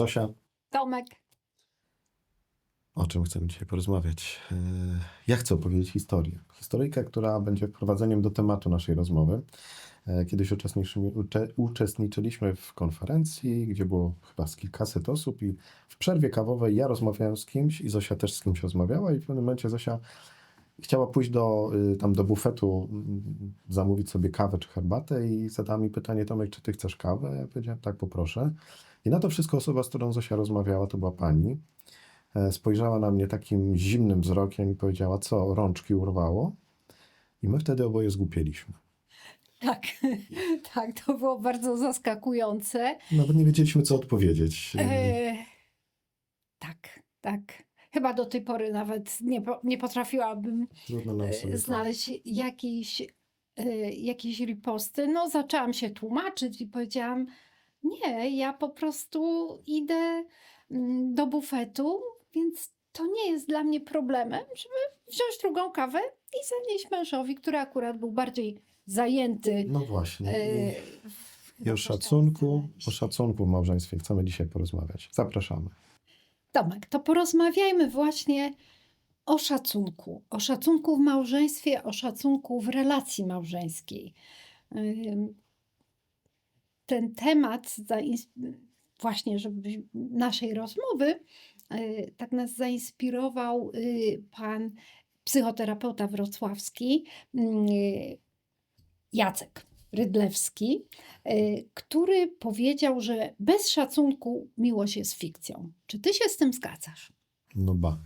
Zosia, Tomek. o czym chcemy dzisiaj porozmawiać? Yy, Ja chcę opowiedzieć historię. Historyjkę, która będzie wprowadzeniem do tematu naszej rozmowy. Yy, Kiedyś uczestniczyliśmy, ucze, uczestniczyliśmy w konferencji, gdzie było chyba z kilkaset osób i w przerwie kawowej ja rozmawiałem z kimś i Zosia też z kimś rozmawiała i w pewnym momencie Zosia chciała pójść do, y, tam do bufetu, mm, zamówić sobie kawę czy herbatę i zadała mi pytanie, Tomek, czy ty chcesz kawę? Ja powiedziałem, tak, poproszę. I na to wszystko osoba, z którą Zosia rozmawiała, to była pani. E, Spojrzała na mnie takim zimnym wzrokiem i powiedziała, co, rączki urwało? I my wtedy oboje zgłupieliśmy. Tak, tak, to było bardzo zaskakujące. Nawet nie wiedzieliśmy, co odpowiedzieć. E, tak, tak. Chyba do tej pory nawet nie, po- nie potrafiłabym e, znaleźć jakiejś, e, jakiejś riposty. No, zaczęłam się tłumaczyć i powiedziałam, nie, ja po prostu idę mm, do bufetu, więc to nie jest dla mnie problemem, żeby wziąć drugą kawę i zanieść mężowi, który akurat był bardziej zajęty. No właśnie. e, I, o szacunku, o szacunku w małżeństwie chcemy dzisiaj porozmawiać. Zapraszamy. Tomek, to porozmawiajmy właśnie o szacunku. O szacunku w małżeństwie, o szacunku w relacji małżeńskiej. Ten temat właśnie, żeby naszej rozmowy, y, tak nas zainspirował y, pan psychoterapeuta wrocławski y, Jacek Rydlewski, y, który powiedział, że bez szacunku miłość jest fikcją. Czy ty się z tym zgadzasz? No ba.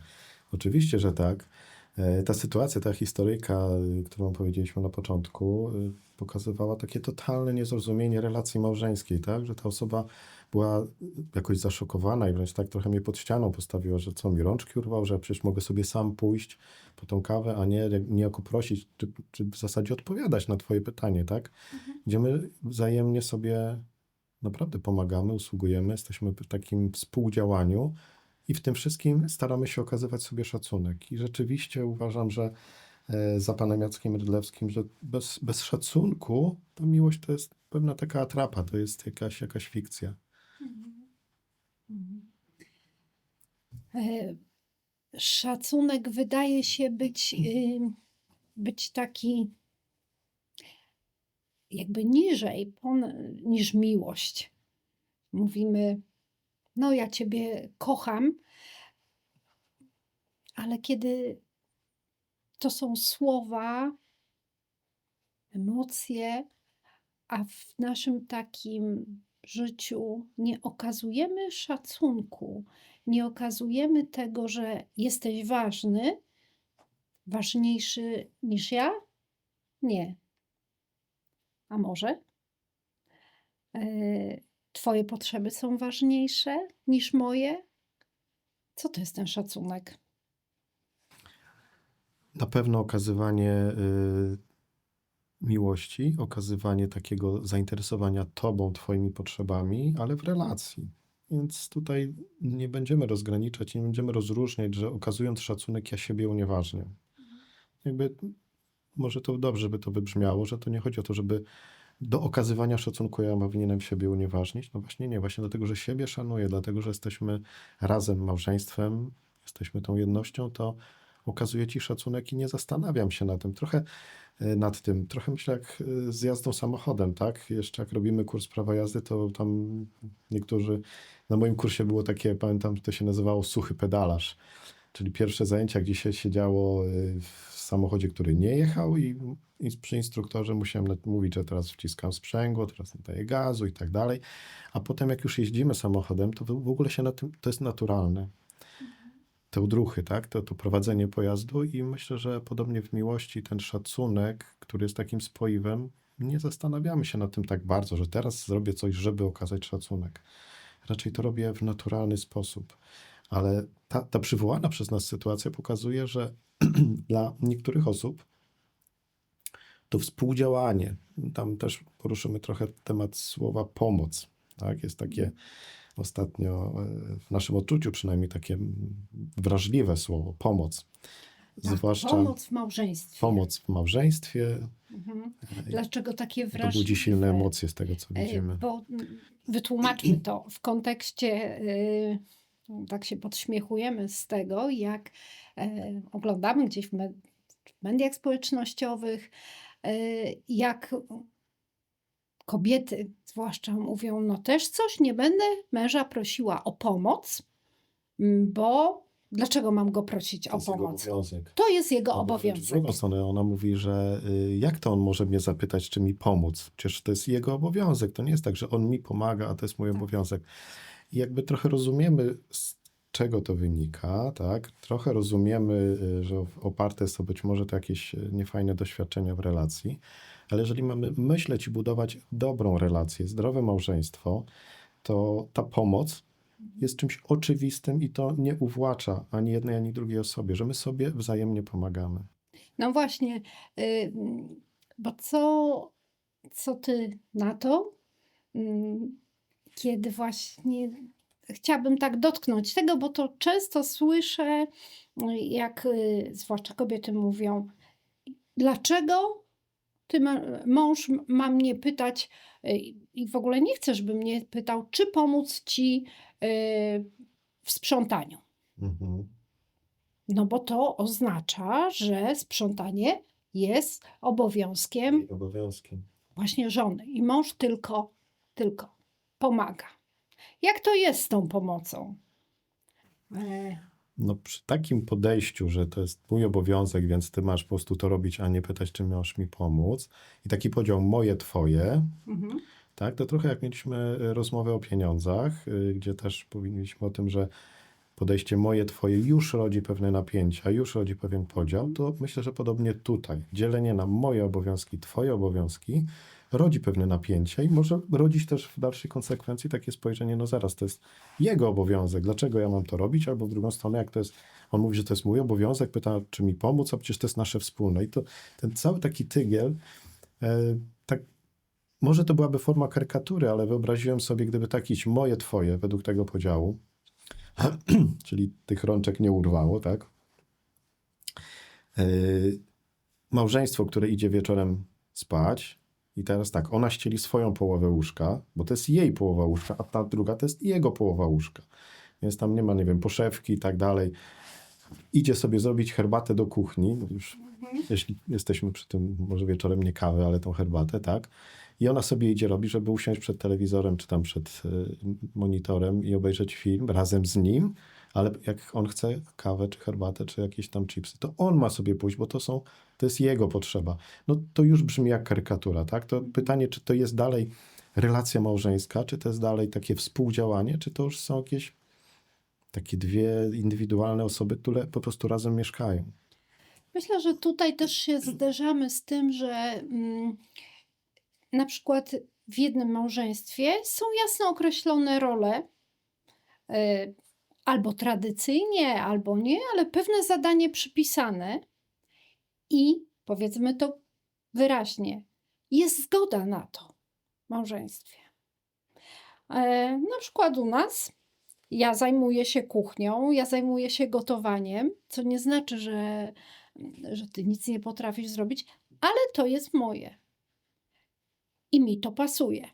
Oczywiście, że tak. E, Ta sytuacja, ta historyjka, y, którą powiedzieliśmy na początku, y, pokazywała takie totalne niezrozumienie relacji małżeńskiej, tak? Że ta osoba była y, jakoś zaszokowana i wręcz tak trochę mnie pod ścianą postawiła, że co mi rączki urwał, że przecież mogę sobie sam pójść po tą kawę, a nie niejako prosić, czy, czy w zasadzie odpowiadać na twoje pytanie, tak? Gdzie my wzajemnie sobie naprawdę pomagamy, usługujemy, jesteśmy w takim współdziałaniu, i w tym wszystkim staramy się okazywać sobie szacunek. I rzeczywiście uważam, że e, za panem Jackiem Rydlewskim, że bez, bez szacunku to miłość to jest pewna taka atrapa, to jest jakaś, jakaś fikcja. E, Szacunek wydaje się być, y, być taki jakby niżej pon- niż miłość. Mówimy, no ja Ciebie kocham, ale kiedy to są słowa, emocje, a w naszym takim życiu nie okazujemy szacunku, nie okazujemy tego, że jesteś ważny, ważniejszy niż ja? Nie. A może? E, Twoje potrzeby są ważniejsze niż moje? Co to jest ten szacunek? Na pewno okazywanie y, miłości, okazywanie takiego zainteresowania tobą, twoimi potrzebami, ale w relacji. Więc tutaj nie będziemy rozgraniczać, nie będziemy rozróżniać, że okazując szacunek, ja siebie unieważniam. Jakby może to dobrze by to wybrzmiało, że to nie chodzi o to, żeby do okazywania szacunku ja powinienem siebie unieważnić. No właśnie nie, właśnie dlatego, że siebie szanuję, dlatego, że jesteśmy razem małżeństwem, jesteśmy tą jednością, to okazuję ci szacunek i nie zastanawiam się na tym. Trochę e, nad tym, trochę myślę jak e, z jazdą samochodem, tak? Jeszcze jak robimy kurs prawa jazdy, to tam niektórzy, na moim kursie było takie, pamiętam, to się nazywało suchy pedalarz. Czyli pierwsze zajęcia, gdzie się siedziało y, w samochodzie, który nie jechał i, i przy instruktorze musiałem mówić, że teraz wciskam sprzęgło, teraz daję gazu i tak dalej. A potem jak już jeździmy samochodem, to w w ogóle się na tym, to jest naturalne. Te odruchy, tak? To, to prowadzenie pojazdu i myślę, że podobnie w miłości ten szacunek, który jest takim spoiwem, nie zastanawiamy się nad tym tak bardzo, że teraz zrobię coś, żeby okazać szacunek. Raczej to robię w naturalny sposób. Ale ta, ta przywołana przez nas sytuacja pokazuje, że dla niektórych osób to współdziałanie, tam też poruszymy trochę temat słowa pomoc. Tak? Jest takie ostatnio e, w naszym odczuciu przynajmniej takie wrażliwe słowo pomoc. Tak, Zwłaszcza Pomoc w małżeństwie. pomoc w małżeństwie, Mhm. Dlaczego takie To wrażliwe? budzi silne emocje z tego, co E, widzimy. Bo mm, wytłumaczmy to w kontekście, y, tak się podśmiechujemy z tego, jak e, oglądamy gdzieś w med- w mediach społecznościowych, e, jak kobiety zwłaszcza mówią, no też coś, nie będę męża prosiła o pomoc, m, bo dlaczego mam go prosić To o pomoc? obowiązek. To jest jego Albo obowiązek. drugą stronę ona mówi, że y, jak to on może mnie zapytać, czy mi pomóc? Przecież to jest jego obowiązek. To nie jest tak, że on mi pomaga, a to jest mój Tak. obowiązek. I jakby trochę rozumiemy, z czego to wynika, tak? Trochę rozumiemy, y, że oparte to być może to jakieś y, niefajne doświadczenia w relacji, ale jeżeli mamy myśleć i budować dobrą relację, zdrowe małżeństwo, to ta pomoc jest czymś oczywistym i to nie uwłacza ani jednej, ani drugiej osobie, że my sobie wzajemnie pomagamy. No właśnie, y, mm, bo co, co ty na to, Mm, kiedy właśnie chciałabym tak dotknąć tego, bo to często słyszę, jak y, zwłaszcza kobiety mówią, dlaczego ty mąż ma mnie pytać y, i w ogóle nie chcę, żeby mnie pytał, czy pomóc ci y, w sprzątaniu. Mhm. No bo to oznacza, że sprzątanie jest obowiązkiem obowiązkiem. właśnie żony i mąż tylko, tylko pomaga. Jak to jest z tą pomocą? E, No przy takim podejściu, że to jest mój obowiązek, więc ty masz po prostu to robić, a nie pytać, czy możesz mi pomóc. I taki podział moje, twoje, mhm. tak? To trochę jak mieliśmy y, rozmowę o pieniądzach, y, gdzie też powinniśmy o tym, że podejście moje, twoje już rodzi pewne napięcia, już rodzi pewien podział, to myślę, że podobnie tutaj. Dzielenie na moje obowiązki, twoje obowiązki rodzi pewne napięcia i może rodzić też w dalszej konsekwencji takie spojrzenie, no zaraz, to jest jego obowiązek, dlaczego ja mam to robić, albo w drugą stronę, jak to jest, on mówi, że to jest mój obowiązek, pyta, czy mi pomóc, a przecież to jest nasze wspólne. I to ten cały taki tygiel, e, tak może to byłaby forma karykatury, ale wyobraziłem sobie, gdyby tak iść moje, twoje, według tego podziału, czyli tych rączek nie urwało, tak? Yy, małżeństwo, które idzie wieczorem spać i teraz tak, ona ścieli swoją połowę łóżka, bo to jest jej połowa łóżka, a ta druga to jest jego połowa łóżka. Więc tam nie ma, nie wiem, poszewki i tak dalej. Idzie sobie zrobić herbatę do kuchni, no już jeśli jesteśmy przy tym, może wieczorem nie kawę, ale tą herbatę, tak? I ona sobie idzie robi, żeby usiąść przed telewizorem, czy tam przed y, monitorem i obejrzeć film razem z nim, ale jak on chce kawę, czy herbatę, czy jakieś tam chipsy, to on ma sobie pójść, bo to są, to jest jego potrzeba. No to już brzmi jak karykatura, tak? To pytanie, czy to jest dalej relacja małżeńska, czy to jest dalej takie współdziałanie, czy to już są jakieś takie dwie indywidualne osoby, które po prostu razem mieszkają. Myślę, że tutaj też się zderzamy z tym, że mm, na przykład w jednym małżeństwie są jasno określone role, e, albo tradycyjnie, albo nie, ale pewne zadanie przypisane i powiedzmy to wyraźnie, jest zgoda na to w małżeństwie. E, na przykład u nas ja zajmuję się kuchnią, ja zajmuję się gotowaniem, co nie znaczy, że, że ty nic nie potrafisz zrobić, ale to jest moje. I mi to pasuje.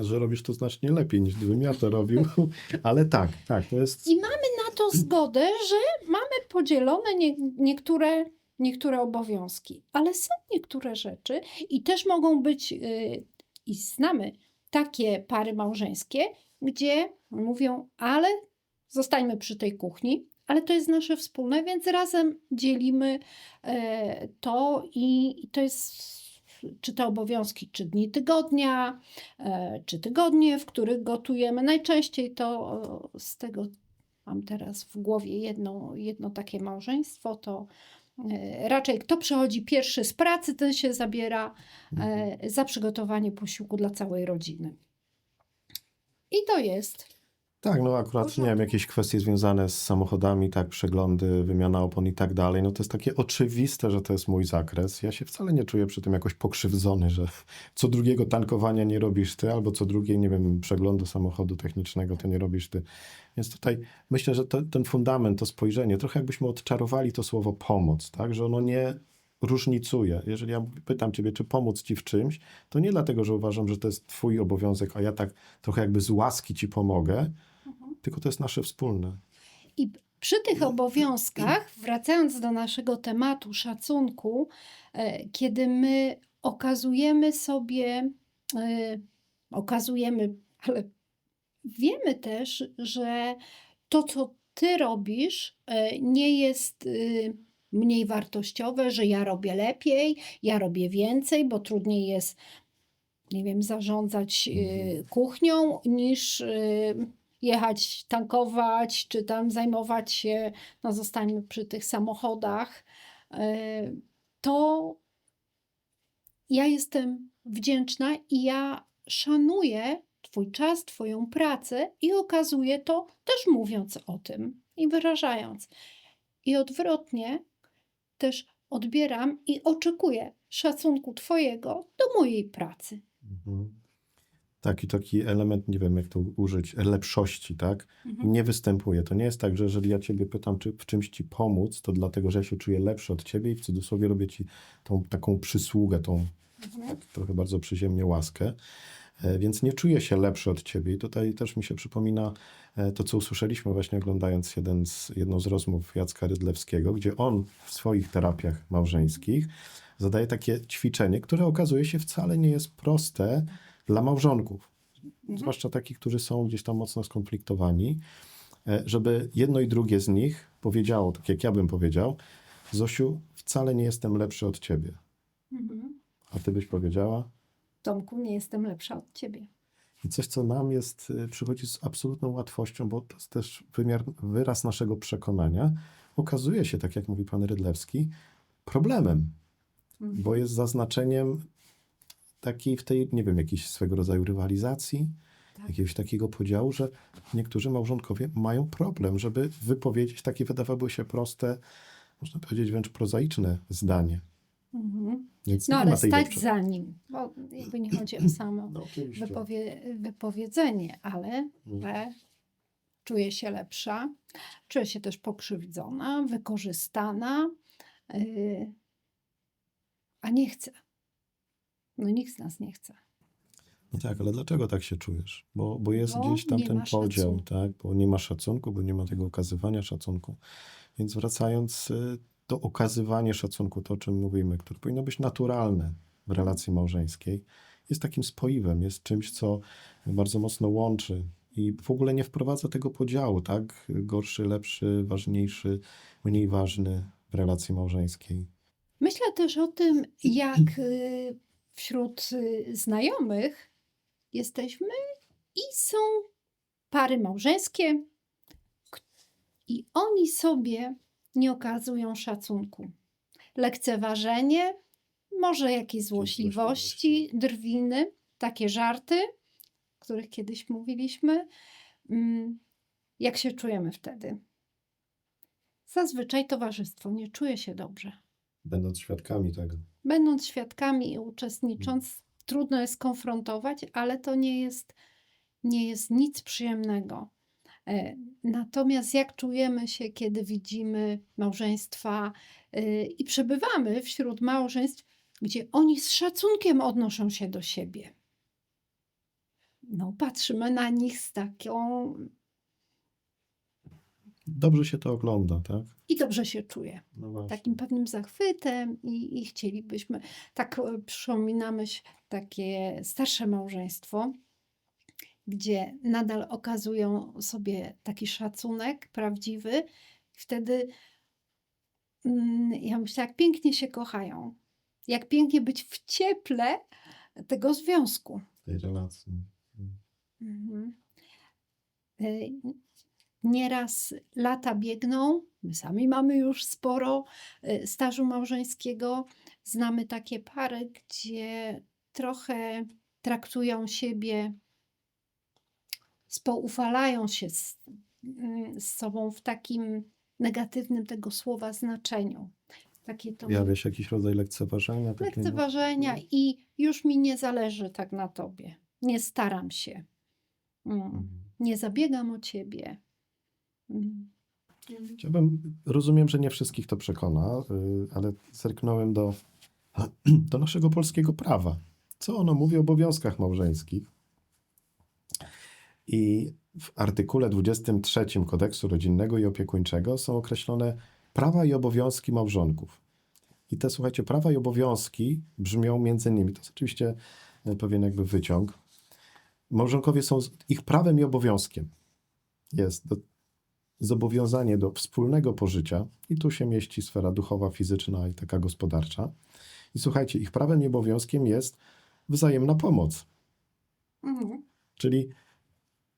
Że robisz to znacznie lepiej niż gdybym ja to robił, ale tak, tak, to jest. I mamy na to zgodę, że mamy podzielone nie, niektóre, niektóre obowiązki, ale są niektóre rzeczy i też mogą być, yy, i znamy takie pary małżeńskie, gdzie mówią, ale zostańmy przy tej kuchni, ale to jest nasze wspólne, więc razem dzielimy e, to i to jest czy te obowiązki, czy dni tygodnia, e, czy tygodnie, w których gotujemy. Najczęściej to e, z tego mam teraz w głowie jedno, jedno takie małżeństwo, to e, raczej kto przychodzi pierwszy z pracy, ten się zabiera e, za przygotowanie posiłku dla całej rodziny. I to jest. Tak, no akurat, nie wiem, jakieś kwestie związane z samochodami, tak, przeglądy, wymiana opon i tak dalej, no to jest takie oczywiste, że to jest mój zakres. Ja się wcale nie czuję przy tym jakoś pokrzywdzony, że co drugiego tankowania nie robisz ty, albo co drugie, nie wiem, przeglądu samochodu technicznego to nie robisz ty. Więc tutaj myślę, że to, ten fundament, to spojrzenie, trochę jakbyśmy odczarowali to słowo pomoc, tak, że ono nie różnicuję. Jeżeli ja pytam ciebie, czy pomóc ci w czymś, to nie dlatego, że uważam, że to jest twój obowiązek, a ja tak trochę jakby z łaski ci pomogę, tylko to jest nasze wspólne. I przy tych obowiązkach, wracając do naszego tematu szacunku, e, kiedy my okazujemy sobie, e, okazujemy, ale wiemy też, że to, co ty robisz, e, nie jest mniej wartościowe, że ja robię lepiej, ja robię więcej, bo trudniej jest, nie wiem, zarządzać Mhm. kuchnią niż jechać, tankować, czy tam zajmować się, no zostańmy przy tych samochodach, e, to ja jestem wdzięczna i ja szanuję Twój czas, Twoją pracę i okazuję to też mówiąc o tym i wyrażając. I odwrotnie też odbieram i oczekuję szacunku Twojego do mojej pracy. Mhm. Taki, taki element, nie wiem jak to użyć, lepszości, tak? Mhm. Nie występuje. To nie jest tak, że jeżeli ja ciebie pytam, czy w czymś ci pomóc, to dlatego, że ja się czuję lepszy od ciebie i w cudzysłowie robię ci tą taką przysługę, tą Mhm. tak trochę bardzo przyziemnie łaskę. E, Więc nie czuję się lepszy od ciebie. I tutaj też mi się przypomina e, to, co usłyszeliśmy właśnie oglądając jeden z, jedną z rozmów Jacka Rydlewskiego, gdzie on w swoich terapiach małżeńskich zadaje takie ćwiczenie, które okazuje się wcale nie jest proste dla małżonków. Zwłaszcza takich, którzy są gdzieś tam mocno skonfliktowani, e, żeby jedno i drugie z nich powiedziało, tak jak ja bym powiedział, Zosiu, wcale nie jestem lepszy od ciebie. Mhm. A ty byś powiedziała? Tomku, nie jestem lepsza od ciebie. I coś, co nam jest, y, przychodzi z absolutną łatwością, bo to jest też wymiar, wyraz naszego przekonania, okazuje się, tak jak mówi pan Rydlewski, problemem, Mhm. bo jest zaznaczeniem takiej w tej, nie wiem, jakiejś swego rodzaju rywalizacji, Tak. jakiegoś takiego podziału, że niektórzy małżonkowie mają problem, żeby wypowiedzieć takie wydawałoby się proste, można powiedzieć wręcz prozaiczne zdanie. Mhm. Więc No ale stać lepszy- za nim, bo jakby nie chodzi o samo No, wypowie, wypowiedzenie, ale Mm. że czuję się lepsza, czuję się też pokrzywdzona, wykorzystana, yy, a nie chcę. No nikt z nas nie chce. No tak, ale dlaczego tak się czujesz? Bo, bo jest Bo gdzieś tam ten podział, szacunku. tak? Bo nie ma szacunku, bo nie ma tego okazywania szacunku. Więc wracając y, to okazywanie szacunku, to o czym mówimy, które powinno być naturalne w relacji małżeńskiej, jest takim spoiwem, jest czymś, co bardzo mocno łączy i w ogóle nie wprowadza tego podziału, tak? Gorszy, lepszy, ważniejszy, mniej ważny w relacji małżeńskiej. Myślę też o tym, jak y, wśród y, znajomych jesteśmy i są pary małżeńskie i oni sobie nie okazują szacunku. Lekceważenie, może jakieś złośliwości, drwiny, takie żarty, o których kiedyś mówiliśmy. Mm, Jak się czujemy wtedy? Zazwyczaj towarzystwo nie czuje się dobrze. Będąc świadkami tego. Będąc świadkami i uczestnicząc, trudno jest konfrontować, ale to nie jest, nie jest nic przyjemnego. E, Natomiast jak czujemy się, kiedy widzimy małżeństwa y, i przebywamy wśród małżeństw, gdzie oni z szacunkiem odnoszą się do siebie? No, patrzymy na nich z taką Dobrze się to ogląda, tak? I dobrze się czuje. No takim pewnym zachwytem i, i chcielibyśmy, tak e, przypominamy takie starsze małżeństwo, gdzie nadal okazują sobie taki szacunek prawdziwy. Wtedy mm, ja myślę, jak pięknie się kochają, jak pięknie być w cieple tego związku. tej relacji. Mhm. Nieraz lata biegną, my sami mamy już sporo y, stażu małżeńskiego. Znamy takie pary, gdzie trochę traktują siebie, spoufalają się z, mm, z sobą w takim negatywnym tego słowa znaczeniu. Takie to Pojawia się jakiś rodzaj lekceważenia. takiego? lekceważenia i już mi nie zależy tak na tobie. Nie staram się. Mm. Mhm. Nie zabiegam o ciebie. Mm. Chciałbym, rozumiem, że nie wszystkich to przekona, y, ale zerknąłem do, do naszego polskiego prawa. Co ono mówi o obowiązkach małżeńskich? I w artykule 23 Kodeksu Rodzinnego i Opiekuńczego są określone prawa i obowiązki małżonków. I te, słuchajcie, prawa i obowiązki brzmią między innymi, to jest oczywiście e, pewien jakby wyciąg. Małżonkowie są, ich prawem i obowiązkiem jest do, zobowiązanie do wspólnego pożycia, i tu się mieści sfera duchowa, fizyczna i taka gospodarcza. I słuchajcie, ich prawem i obowiązkiem jest wzajemna pomoc. Mhm. Czyli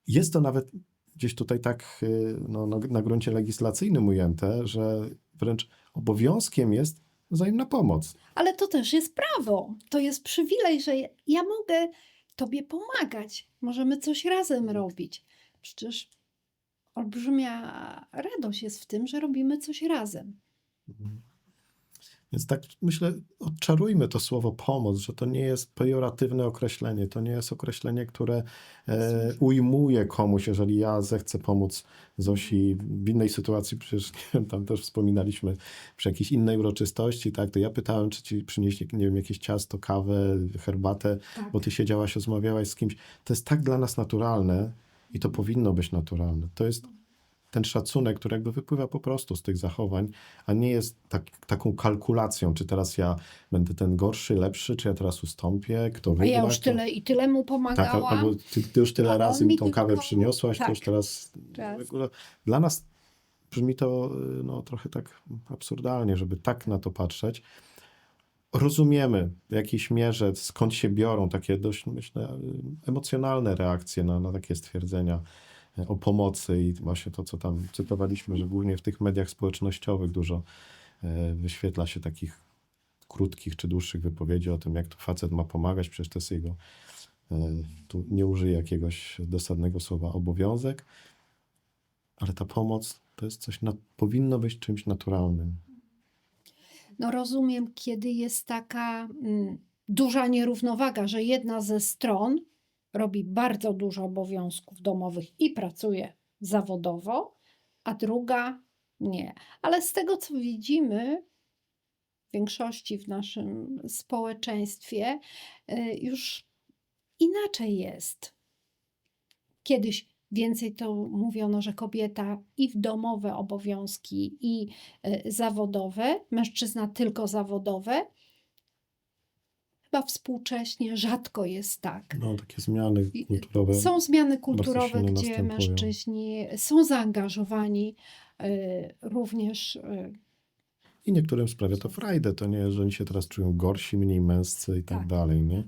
jest to nawet gdzieś tutaj tak y, no, no, na gruncie legislacyjnym ujęte, że wręcz obowiązkiem jest wzajemna pomoc. Ale to też jest prawo. To jest przywilej, że ja mogę Tobie pomagać. Możemy coś razem robić. Przecież olbrzymia radość jest w tym, że robimy coś razem. Więc tak myślę, odczarujmy to słowo pomoc, że to nie jest pejoratywne określenie, to nie jest określenie, które e, ujmuje komuś, jeżeli ja zechcę pomóc Zosi w innej sytuacji, przecież nie wiem, tam też wspominaliśmy przy jakiejś innej uroczystości, tak, to ja pytałem, czy ci przynieść, nie wiem, jakieś ciasto, kawę, herbatę, Tak. bo ty siedziałaś, rozmawiałaś z kimś. To jest tak dla nas naturalne i to powinno być naturalne. To jest ten szacunek, który jakby wypływa po prostu z tych zachowań, a nie jest tak, taką kalkulacją, czy teraz ja będę ten gorszy, lepszy, czy ja teraz ustąpię, kto A wygra. ja już kto... tyle i tyle mu Tak, pomagałam. al- albo ty, ty już tyle razy mi tą kawę przyniosłaś, to Tak. już teraz... Teraz. Dla nas brzmi to y, no, trochę tak absurdalnie, żeby tak na to patrzeć. Rozumiemy w jakiejś mierze, skąd się biorą takie dość, myślę, emocjonalne reakcje na, na takie stwierdzenia y, o pomocy i właśnie to, co tam cytowaliśmy, że głównie w tych mediach społecznościowych dużo y, wyświetla się takich krótkich czy dłuższych wypowiedzi o tym, jak to facet ma pomagać, przecież to jest jego, y, tu nie użyję jakiegoś dosadnego słowa, obowiązek, ale ta pomoc to jest coś, na, powinno być czymś naturalnym. No rozumiem, kiedy jest taka mm, duża nierównowaga, że jedna ze stron robi bardzo dużo obowiązków domowych i pracuje zawodowo, a druga nie. Ale z tego, co widzimy w większości w naszym społeczeństwie, y, już inaczej jest. Kiedyś więcej to mówiono, że kobieta i w domowe obowiązki, i y, zawodowe, mężczyzna tylko zawodowe. Chyba współcześnie rzadko jest tak. No, takie zmiany kulturowe. Są zmiany kulturowe, gdzie następują. mężczyźni są zaangażowani y, również. I niektórym sprawia to frajdę. To nie, że oni się teraz czują gorsi, mniej męscy i tak, Tak. dalej. Nie?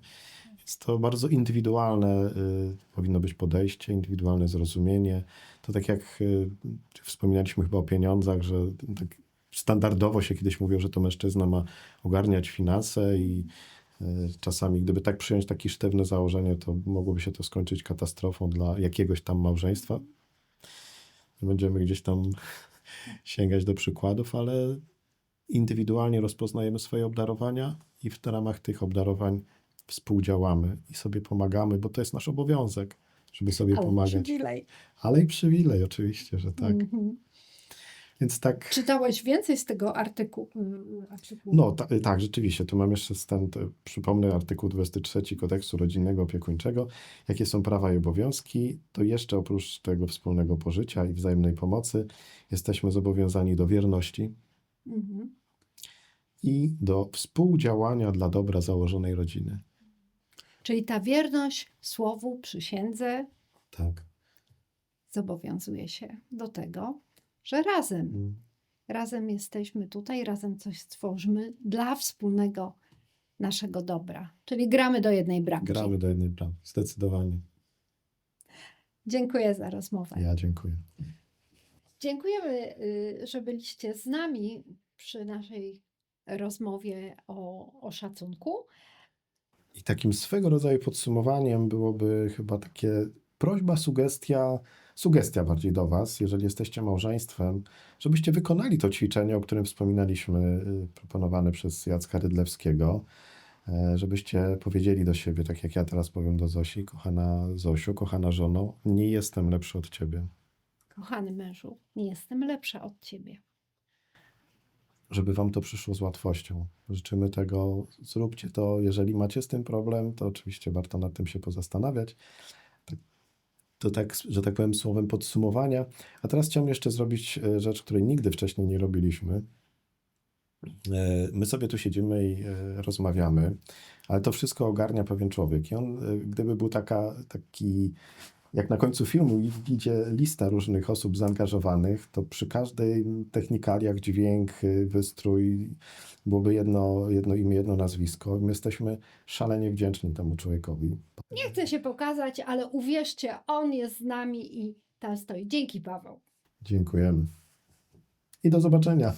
Jest to bardzo indywidualne, y, powinno być podejście, indywidualne zrozumienie. To tak jak y, wspominaliśmy chyba o pieniądzach, że tak standardowo się kiedyś mówiło, że to mężczyzna ma ogarniać finanse i y, czasami, gdyby tak przyjąć takie sztywne założenie, to mogłoby się to skończyć katastrofą dla jakiegoś tam małżeństwa. Będziemy gdzieś tam sięgać do przykładów, ale indywidualnie rozpoznajemy swoje obdarowania i w ramach tych obdarowań współdziałamy i sobie pomagamy, bo to jest nasz obowiązek, żeby sobie ale pomagać. przywilej. Ale i przywilej, oczywiście, że tak. Mhm. Więc tak. Czytałeś więcej z tego artykułu? artykułu? No ta, tak, rzeczywiście. Tu mam jeszcze stan, to, przypomnę artykuł 23 Kodeksu Rodzinnego Opiekuńczego. Jakie są prawa i obowiązki? To jeszcze oprócz tego wspólnego pożycia i wzajemnej pomocy jesteśmy zobowiązani do wierności Mhm. i do współdziałania dla dobra założonej rodziny. Czyli ta wierność słowu, przysiędze Tak. zobowiązuje się do tego, że razem, Mm. razem jesteśmy tutaj, razem coś stworzymy dla wspólnego naszego dobra. Czyli gramy do jednej bramki. Gramy do jednej bramy. Zdecydowanie. Dziękuję za rozmowę. Ja dziękuję. Dziękujemy, y, że byliście z nami przy naszej rozmowie o, o szacunku. I takim swego rodzaju podsumowaniem byłoby chyba takie prośba, sugestia, sugestia bardziej do Was, jeżeli jesteście małżeństwem, żebyście wykonali to ćwiczenie, o którym wspominaliśmy, y, proponowane przez Jacka Rydlewskiego, e, żebyście powiedzieli do siebie, tak jak ja teraz powiem do Zosi, kochana Zosiu, kochana żono, nie jestem lepszy od Ciebie. Kochany mężu, nie jestem lepsza od ciebie. Żeby wam to przyszło z łatwością. Życzymy tego, zróbcie to. Jeżeli macie z tym problem, to oczywiście warto nad tym się pozastanawiać. Tak- To tak, że tak powiem, słowem podsumowania. A teraz chciałem jeszcze zrobić e, rzecz, której nigdy wcześniej nie robiliśmy. E, My sobie tu siedzimy i e, rozmawiamy, ale to wszystko ogarnia pewien człowiek. I on, gdyby był taka, taki, jak na końcu filmu idzie lista różnych osób zaangażowanych, to przy każdej technikaliach, dźwięk, y, wystrój byłoby jedno, jedno imię, jedno nazwisko. My jesteśmy szalenie wdzięczni temu człowiekowi. Nie chcę się pokazać, ale uwierzcie, on jest z nami i tam stoi. Dzięki, Paweł. Dziękujemy. I do zobaczenia.